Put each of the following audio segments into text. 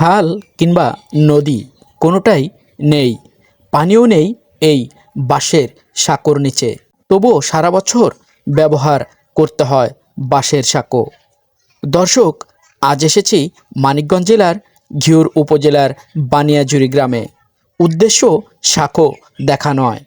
খাল কিংবা নদী কোনোটাই নেই, পানিও নেই এই বাঁশের সাঁকোর নিচে। তবুও সারা বছর ব্যবহার করতে হয় বাঁশের সাঁকো। দর্শক, আজ এসেছি মানিকগঞ্জ জেলার ঘিওর উপজেলার বানিয়াজুরি গ্রামে। উদ্দেশ্য সাঁকো দেখা নয়।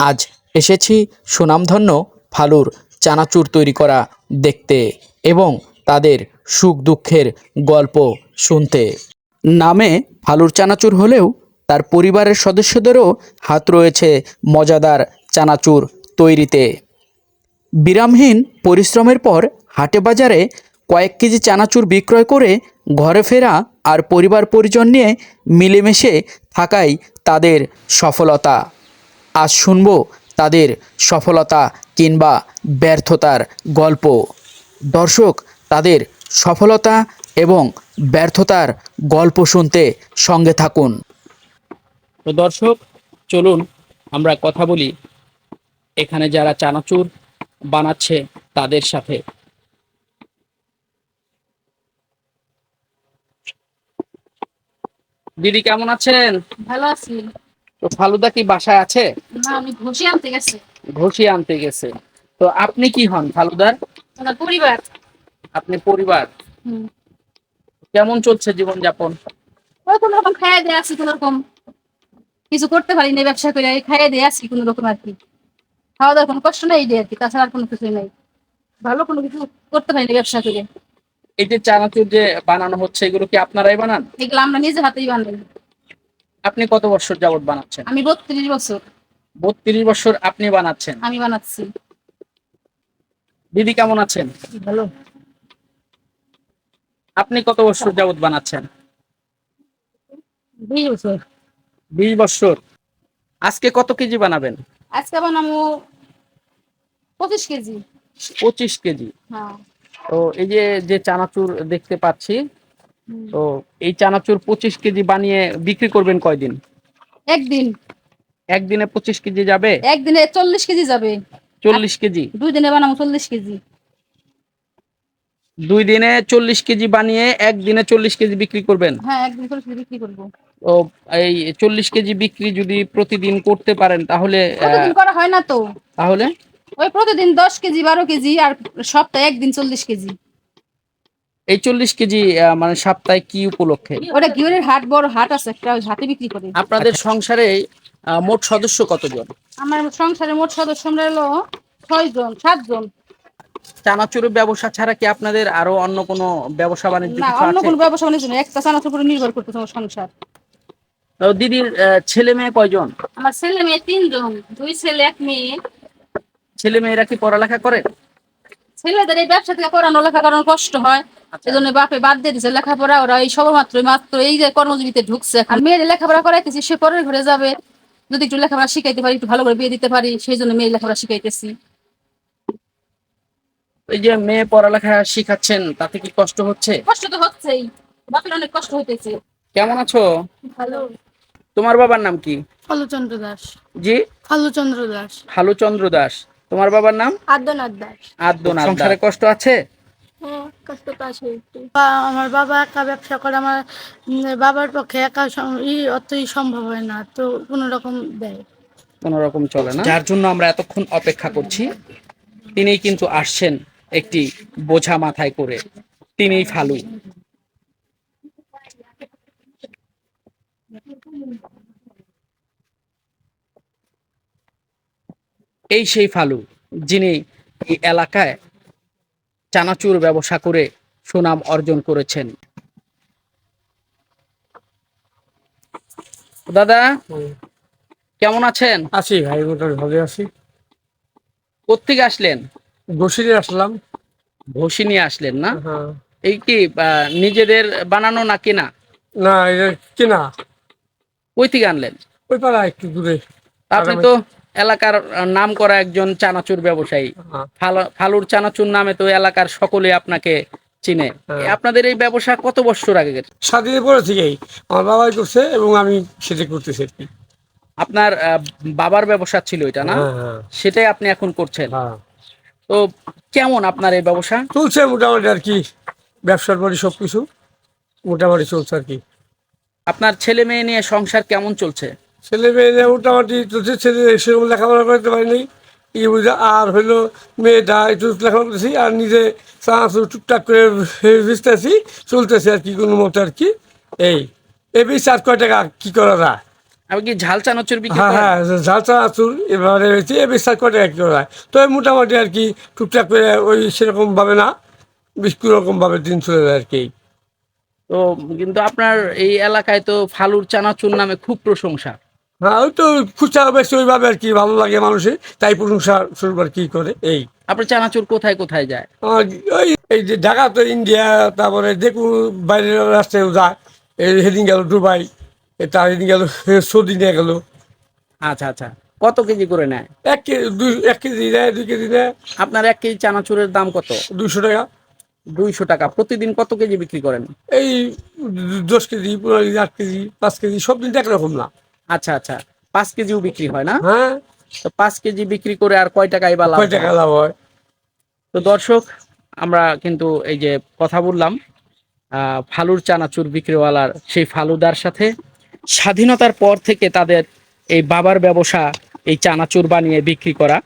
আজ এসেছি সুনামধন্য ফালুর চানাচুর তৈরি করা দেখতে এবং তাদের সুখ দুঃখের গল্প শুনতে। নামে ফালুর চানাচুর হলেও তার পরিবারের সদস্যদেরও হাত রয়েছে মজাদার চানাচুর তৈরিতে। বিরামহীন পরিশ্রমের পর হাটে বাজারে কয়েক কেজি চানাচুর বিক্রয় করে ঘরে ফেরা আর পরিবার পরিজন নিয়ে মিলেমিশে থাকাই তাদের সফলতা। আজ শুনব তাদের সফলতা কিংবা ব্যর্থতার গল্প। দর্শক, তাদের সফলতা এবং ব্যর্থতার গল্প শুনতে সঙ্গে থাকুন। তো দর্শক চলুন আমরা কথা বলি। এখানে যারা চানাচুর বানাচ্ছে তাদের সাথে। দিদি কেমন আছেন? ভালো আছি। তো ফালুদা কি বাসায় আছে? না আমি ঘষি আনতে গেছি। ঘষি আনতে গেছে। তো আপনি কি হন ফালুদার? পরিবার। আপনি পরিবার? হুম। কেমন চলছে জীবনযাপন? ওই কোনো রকম খাইয়ে দিয়ে আসি কোনো রকম কিছু করতে পারি না ব্যবসা করে খাইয়ে দিয়ে আসি কোনো রকম আর কি। খাওয়া দাওয়ার কোনো কষ্ট নেই আর কি তাছাড়া আর কোনো কিছু নেই। ভালো কোনো কিছু করতে পারি না ব্যবসা করে এই যে চানাচুর যে বানানো হচ্ছে এগুলো কি আপনারাই বানান? এগুলো আমরা নিজে হাতেই বানাই। আপনি কত বছর যাবত বানাচ্ছেন? আমি বত্রিশ বছর। বত্রিশ বছর আপনি বানাচ্ছেন। আমি বানাচ্ছি। দিদি কেমন আছেন? ভালো। আপনি কত বছর যাবত বানাচ্ছেন? বিশ বছর। বিশ বছর। আজকে কত কেজি বানাবেন? আজকে বানাবো পঁচিশ কেজি। পঁচিশ কেজি। হ্যাঁ। তো এই যে যে চানাচুর দেখতে পাচ্ছি তো এই চানাচুর পঁচিশ কেজি বানিয়ে বিক্রি করবেন কয়দিন? একদিন। একদিনে পঁচিশ কেজি যাবে? একদিনে চল্লিশ কেজি যাবে। চল্লিশ কেজি। দুই দিনে বানাবো চল্লিশ কেজি। দুই দিনে চল্লিশ কেজি বানিয়ে একদিনে চল্লিশ কেজি বিক্রি করবেন? হ্যাঁ একদিন চল্লিশ কেজি বিক্রি করব। ও এই চল্লিশ কেজি বিক্রি যদি প্রতিদিন করতে পারেন তাহলে প্রতিদিন করা হয় না তো। তাহলে? ওই প্রতিদিন দশ কেজি বারো কেজি আর সপ্তাহে একদিন চল্লিশ কেজি। এই চল্লিশ কেজি মানে সপ্তাহে কি উপলক্ষে? ওটা গিওরের হাট বড় হাট আছে একটা হাটে বিক্রি করে। আপনাদের সংসারে মোট সদস্য কতজন? আমার সংসারে মোট সদস্য আমরা হলো ছয় জন সাতজন। চানাচুরের ব্যবসা ছাড়া কি আপনাদের আরও অন্য কোনো ব্যবসা বাণিজ্য না অন্য কোনো ব্যবসা বাণিজ্য নেই। একটা চানাচুর উপরে নির্ভর আমার সংসার। তো দিদির ছেলে মেয়ে কয়জন? আমার ছেলে মেয়ে তিনজন দুই ছেলে এক মেয়ে। ছেলে মেয়েরা কি পড়ালেখা করে? ছেলেদের এই ব্যবসা থেকে পড়ানো লেখা করানো কষ্ট হয়। সেজন্য বাপে বাদ দিয়ে দিছে লেখাপড়া। ওরা এই সবেমাত্র মাত্র এই যে কর্মজীবীতে ঢুকছে আর মেয়ের লেখাপড়া করাইতেছি সে পরের ঘরে যাবে। যদি একটু লেখাপড়া শিখাইতে পারি একটু ভালো করে বিয়ে দিতে পারি সেই জন্য মেয়ের লেখাপড়া শিখাইতেছি। এই যে মেয়ে পড়ালেখা শিখাচ্ছেন তাতে কি কষ্ট হচ্ছে? কষ্ট তো হচ্ছেই। বাপের অনেক কষ্ট হইতেছে। কেমন আছো? ভালো। তোমার বাবার নাম কি? ফালুচন্দ্র দাস। জি? ফালুচন্দ্র দাস। ফালুচন্দ্র দাস। তোমার বাবার নাম? আদ্যনাথ দাস। আদ্যনাথ সংসারে কষ্ট আছে? হ্যাঁ কষ্ট তো আছে আমার বাবা একা ব্যবসা করে আমার বাবার পক্ষে একা অতই সম্ভব হয় না তো কোনো রকম দেয়। কোন রকম চলে না। যার জন্য আমরা এতক্ষণ অপেক্ষা করছি। তিনিই কিন্তু আসছেন। একটি বোঝা মাথায় করে তিনি ফালু। এই সেই ফালু যিনি এই এলাকায় চানাচুর ব্যবসা করে সুনাম অর্জন করেছেন। দাদা কেমন আছেন? আছি ভাই মোটামুটি ভালো আছি। কোথেকে আসলেন? বসিরে আসলাম। ঘষি নিয়ে আসলেন না? হ্যাঁ। এই কি নিজেদের বানানো না কিনা? না এটা কেনা। কই থেকে আনলেন? ওই পাড়া একটু দূরে। আপনি তো এলাকার নাম করা একজন চানাচুর ব্যবসায়ী। হ্যাঁ। ফালুর চানাচুর নামে তো এলাকার সকলে আপনাকে চিনে। হ্যাঁ। আপনাদের এই ব্যবসা কত বছর আগের স্বাধীনের পরে থেকেই। আমার বাবাই করছে এবং আমি সেটা করতেছি আপনার বাবার ব্যবসা ছিল এটা না? সেটাই আপনি এখন করছেন। তো কেমন আপনার এই ব্যবসা? চলছে মোটামুটি আর কি ব্যবসার পরে সব কিছু মোটামুটি চলছে আর কি। আপনার ছেলে মেয়ে নিয়ে সংসার কেমন চলছে? ছেলে মেয়ে নিয়ে মোটামুটি চলছে ছেলে সেরকম লেখাপড়া করতে পারিনি এই বুঝা আর হইল মেয়েটা একটু লেখাপড়া করতেছি আর নিজে টুকটাক করে বেচতেছি চলতেছে আর কি কোনো মতো আর কি এই এ বেশ আর কয় টাকা কী করা যায়? আপনি কি ঝাল চানাচুর বিক্রি হ্যাঁ হ্যাঁ ঝাল চানাচুর এবারে হয়েছে এ বেশ আর কয় টাকা কি করা যায় তবে মোটামুটি আর কি টুকটাক করে ওই সেরকমভাবে না বেশ রকমভাবে দিন চলে যায় আর কি। তো কিন্তু আপনার এই এলাকায় তো ফালুর চানাচুর নামে খুব প্রশংসা। হ্যাঁ ওই তো খুচরা বেশি ওইভাবে আর কি ভালো লাগে মানুষের তাই প্রশংসা শুরু আর কি করে এই। আপনার চানাচুর কোথায় কোথায় যায়? ওই এই যে ঢাকা তো ইন্ডিয়া তারপরে দেখুন বাইরের রাস্তায় যায় এই সেদিন গেল দুবাই। সেদিন গেল সৌদি নিয়ে গেল। আচ্ছা আচ্ছা। কত কেজি করে নেয়? এক কেজি দুই এক কেজি নেয় দুই কেজি নেয়। আপনার এক কেজি চানাচুরের দাম কত? দুশো টাকা। দুইশো টাকা। প্রতিদিন কত কেজি বিক্রি করেন? এই দশ কেজি পনেরো কেজি আট কেজি পাঁচ কেজি সব দিন একরকম না। আচ্ছা আচ্ছা। পাঁচ কেজিও বিক্রি হয় না? হ্যাঁ। তো পাঁচ কেজি বিক্রি করে আর কয় টাকাই বা লাভ কয় টাকা লাভ হয়? তো দর্শক আমরা কিন্তু এই যে কথা বললাম ফালুর চানাচুর বিক্রিওয়ালার সেই ফালুদার সাথে স্বাধীনতার পর থেকে তাদের এই বাবার ব্যবসা, এই চানাচুর বানিয়ে বিক্রি করা,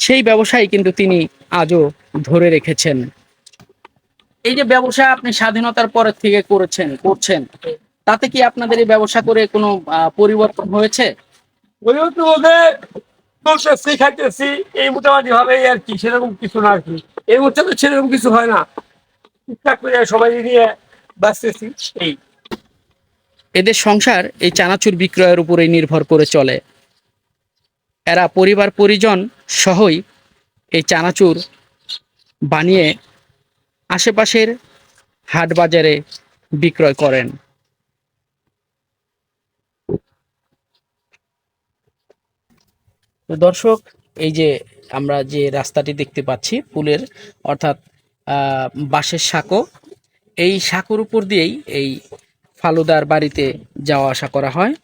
সেই ব্যবসায় কিন্তু তিনি আজও ধরে রেখেছেন। এই যে ব্যবসা আপনি স্বাধীনতার পর থেকে করেছেন, করছেন, তাতে কি আপনাদের এই ব্যবসা করে কোনো পরিবর্তন হয়েছে? এই মোটামুটি আর কি, সেরকম কিছু না আর কি। মধ্যে তো সেরকম কিছু হয় না। টুকটাক করে সবাই নিয়ে বাঁচতেছি, এই। এদের সংসার এই চানাচুর বিক্রয়ের উপরেই নির্ভর করে চলে। এরা পরিবার, পরিজন সহই এই চানাচুর বানিয়ে আশেপাশের হাট বাজারে বিক্রয় করেন। দর্শক, এই যে আমরা যে রাস্তাটি দেখতে পাচ্ছি, ফুলের অর্থাৎ বাঁশের সাঁকো, এই সাঁকোর উপর দিয়েই এই ফালুদার বাড়িতে যাওয়া আসা করা হয়।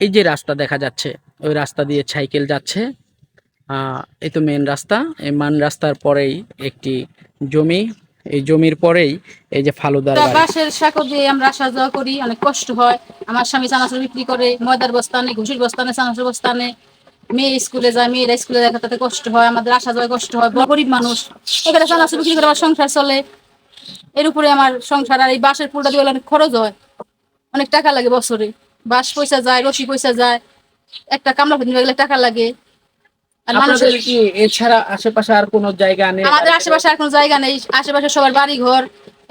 এই যে রাস্তা দেখা যাচ্ছে ওই রাস্তা দিয়ে সাইকেল যাচ্ছে। এই তো মেন রাস্তা। এই মান রাস্তার পরেই একটি জমি। এই জমির পরেই এই যে ফালুদার বাঁশের সাঁকো দিয়ে আমরা আসা যাওয়া করি অনেক কষ্ট হয়। আমার স্বামী চানাচুর বিক্রি করে ময়দার বস্তানে ঘুষির বস্তানে চানাচুর বস্তানে। মেয়ে স্কুলে যায় মেয়েরা স্কুলে যায় তাতে কষ্ট হয় আমাদের আসা যাওয়ায় কষ্ট হয় বড় গরিব মানুষ। এখানে চানাচুর বিক্রি করে আমার সংসার চলে। এর উপরে আমার সংসার আর এই বাঁশের ফুলটা দিয়ে অনেক খরচ হয়। অনেক টাকা লাগে বছরে। বাঁশ পয়সা যায় রশি পয়সা যায়। একটা কামলা ফিরে গেলে টাকা লাগে। আর মানুষের কি এছাড়া আশেপাশে আর কোনো জায়গা নেই? আমাদের আশেপাশে আর কোনো জায়গা নেই। আশেপাশে সবার বাড়ি ঘর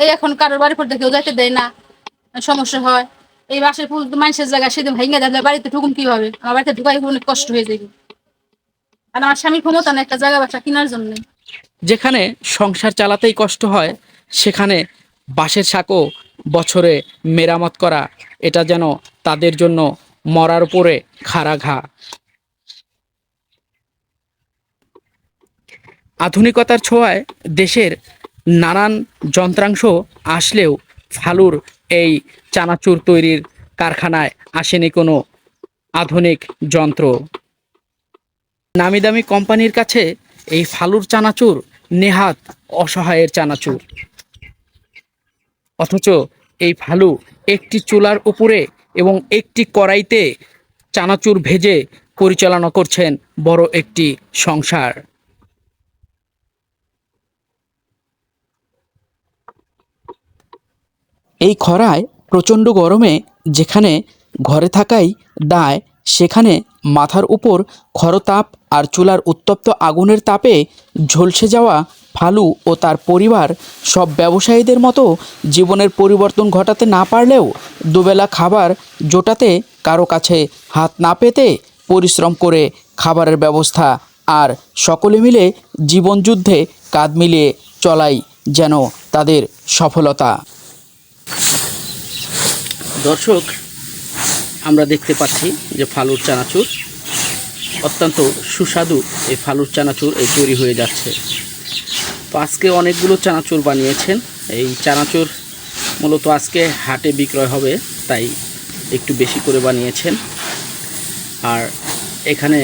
এই এখন কারোর বাড়ি পড়তে কেউ যাইতে দেয় না। সমস্যা হয়। এই বাসের ফুল মানুষের জায়গা, সেদিন ভেঙে দেয় বাড়িতে ঢুকুম কীভাবে? আমার বাড়িতে ঢুকাই অনেক কষ্ট হয়ে যাবে আর আমার স্বামীর ক্ষমতা নেই একটা জায়গা বাসা কেনার জন্য। যেখানে সংসার চালাতেই কষ্ট হয়, সেখানে বাঁশের সাঁকো বছরে মেরামত করা, এটা যেন তাদের জন্য মরার উপরে খাড়া ঘা আধুনিকতার ছোঁয়ায় দেশের নানান যন্ত্রাংশ আসলেও ফালুর এই চানাচুর তৈরির কারখানায় আসেনি কোনো আধুনিক যন্ত্র। নামি দামি কোম্পানির কাছে এই ফালুর চানাচুর নেহাত অসহায়ের চানাচুর। অথচ এই ফালু একটি চুলার উপরে এবং একটি কড়াইতে চানাচুর ভেজে পরিচালনা করছেন বড় একটি সংসার। এই খরায় প্রচণ্ড গরমে যেখানে ঘরে থাকাই দায়, সেখানে মাথার উপর খরতাপ আর চুলার উত্তপ্ত আগুনের তাপে ঝলসে যাওয়া ফালু ও তার পরিবার সব ব্যবসায়ীদের মতো জীবনের পরিবর্তন ঘটাতে না পারলেও দুবেলা খাবার জোটাতে কারও কাছে হাত না পেতে পরিশ্রম করে খাবারের ব্যবস্থা আর সকলে মিলে জীবনযুদ্ধে কাঁধ মিলিয়ে চলাই যেন তাদের সফলতা। দর্শক, আমরা দেখতে পাচ্ছি যে ফালুর চানাচুর অত্যন্ত সুস্বাদু এই ফালুর চানাচুর এই তৈরি হয়ে যাচ্ছে। তো আজকে অনেকগুলো চানাচুর বানিয়েছেন। এই চানাচুর মূলত আজকে হাটে বিক্রয় হবে, তাই একটু বেশি করে বানিয়েছেন। আর এখানে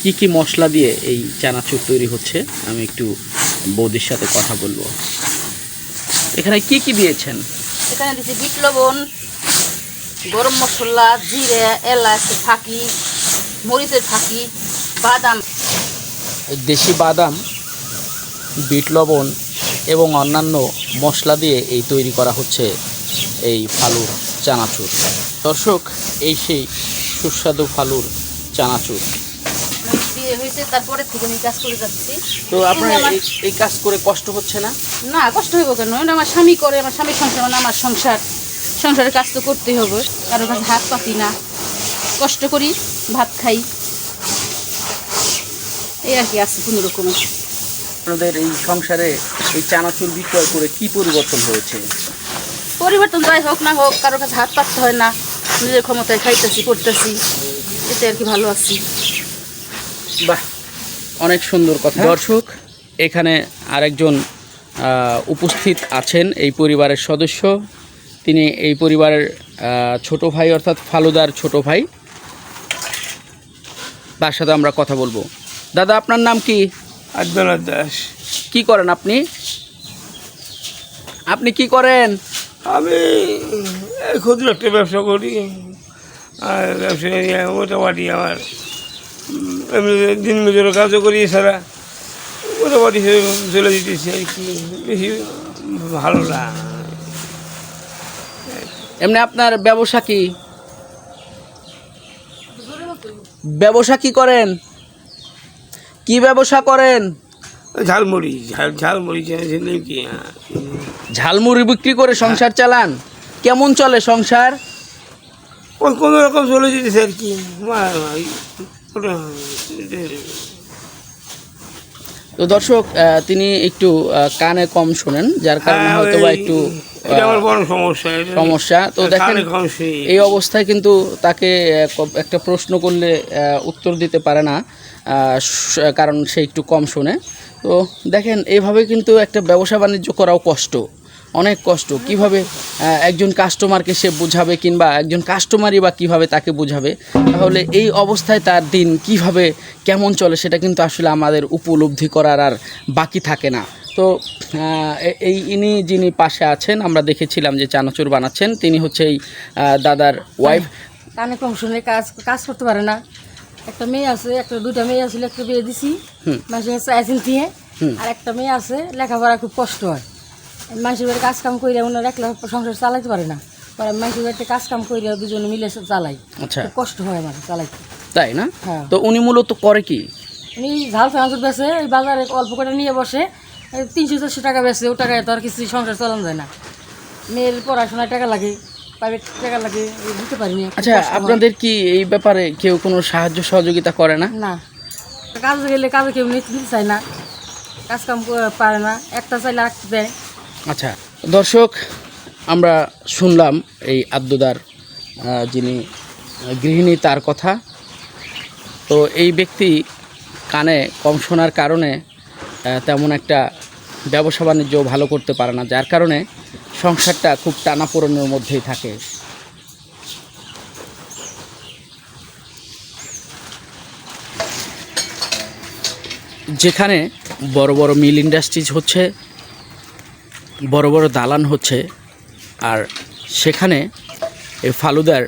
কি কি মশলা দিয়ে এই চানাচুর তৈরি হচ্ছে, আমি একটু বৌদির সাথে কথা বলব। এখানে কি কি দিয়েছেন? এখানে দিচ্ছি বিট লবণ, গরম মশলা, জিরে, এলাচ, ফাঁকি, মরিচের ফাঁকি, বাদাম। দেশি বাদাম, বিট লবণ এবং অন্যান্য মশলা দিয়ে এই তৈরি করা হচ্ছে এই ফালুর চানাচুর। দর্শক, এই সেই সুস্বাদু ফালুর চানাচুর। বিয়ে হয়েছে তারপরে থেকে আমি কাজ করে যাচ্ছি। তো আপনার এই কাজ করে কষ্ট হচ্ছে না? না কষ্ট হইব কেন? আমার স্বামী করে আমার স্বামীর সংসার মানে আমার সংসার। সংসারের কাজ তো করতেই হবে কারোর কাছে হাত পাতি না। কষ্ট করি ভাত খাই। এই আর কি আছে কোনো রকমের আপনাদের এই সংসারে এই চানাচুর বিক্রয় করে কি পরিবর্তন হয়েছে? পরিবর্তন যাই হোক না হোক কারোর কাছে হাত পাততে হয় না। নিজের ক্ষমতায় খাইতেছি করতেছি এতে আর কি ভালো আছি। বাহ অনেক সুন্দর কথা। দর্শক এখানে আরেকজন উপস্থিত আছেন এই পরিবারের সদস্য। তিনি এই পরিবারের ছোট ভাই অর্থাৎ ফালুদার ছোট ভাই। তার সাথে আমরা কথা বলব। দাদা আপনার নাম কি? দাস। কি করেন আপনি? আপনি কি করেন? আমি ক্ষুদ্র একটা ব্যবসা করি। আর ব্যবসা মোটামুটি আমার দিন মজুরের কাজও করি এছাড়া মোটামুটি চলে দিতেছি আর কি। বেশি ভালো না। এমনি আপনার ব্যবসা কি? ব্যবসা কি করেন? কি ব্যবসা করেন? ঝালমুড়ি ঝাল ঝালমুড়ি কি। ঝালমুড়ি বিক্রি করে সংসার চালান? কেমন চলে সংসার? ওই কোনো রকম চলে যেতেছে আর কি। তো দর্শক তিনি একটু কানে কম শোনেন যার কারণে হ্যাঁ, হয়তো বা একটু সমস্যা তো দেখেন। এই অবস্থায় কিন্তু তাকে একটা প্রশ্ন করলে উত্তর দিতে পারে না কারণ সে একটু কম শোনে। তো দেখেন এইভাবে কিন্তু একটা ব্যবসা বাণিজ্য করাও কষ্ট। অনেক কষ্ট। কীভাবে একজন কাস্টমারকে সে বুঝাবে কিংবা একজন কাস্টমারই বা কীভাবে তাকে বুঝাবে? তাহলে এই অবস্থায় তার দিন কীভাবে কেমন চলে সেটা কিন্তু আসলে আমাদের উপলব্ধি করার আর বাকি থাকে না। তো এই ইনি যিনি পাশে আছেন আমরা দেখেছিলাম যে চানাচুর বানাচ্ছেন তিনি হচ্ছে এই দাদার ওয়াইফ কানে কম শুনে কাজ কাজ করতে পারে না। একটা মেয়ে আছে একটা দুটা মেয়ে আছে একটা বিয়ে দিছি। মাসে দিয়ে আর একটা মেয়ে আছে লেখাপড়া খুব কষ্ট হয়। মানুষের বাড়ি কাজ কাম করে ওনার একলা সংসার চালাইতে পারে না। পরে মানুষের বাড়িতে কাজ কাম করে দুজনে মিলে চালাই। আচ্ছা। খুব কষ্ট হয় আমার চালাইতে। তাই না? হ্যাঁ। তো উনি মূলত করে কি? উনি ঝাল চানাচুর বেছে ওই বাজারে অল্প করে নিয়ে বসে তিনশো চারশো টাকা বেছে ও টাকায় তো আর কিছু সংসার চালানো যায় না। মেয়ের পড়াশোনায় টাকা লাগে প্রাইভেট টাকা লাগে দিতে পারিনি আচ্ছা আপনাদের কি এই ব্যাপারে কেউ কোনো সাহায্য সহযোগিতা করে না? না। কাজে গেলে কাজে কেউ নিতে চায় না কাজ কাম পারে না একটা চাইলে রাখতে দেয়। আচ্ছা দর্শক, আমরা শুনলাম এই আদ্যদার যিনি গৃহিণী তার কথা। তো এই ব্যক্তি কানে কম শোনার কারণে তেমন একটা ব্যবসা বাণিজ্য ভালো করতে পারে না, যার কারণে সংসারটা খুব টানাপোড়েনের মধ্যেই থাকে। যেখানে বড় বড় মিল ইন্ডাস্ট্রিজ হচ্ছে বড় বড় দালান হচ্ছে আর সেখানে এই ফালুদার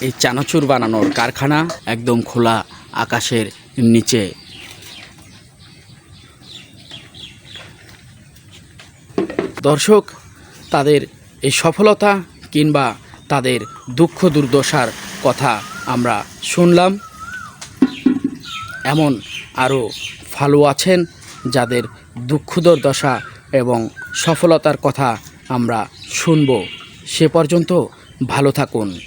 এই চানাচুর বানানোর কারখানা একদম খোলা আকাশের নিচে। দর্শক, তাদের এই সফলতা কিংবা তাদের দুঃখ দুর্দশার কথা আমরা শুনলাম। এমন আরও ফালু আছেন যাদের দুঃখ দুর্দশা এবং সফলতার কথা আমরা শুনব। সে পর্যন্ত ভালো থাকুন।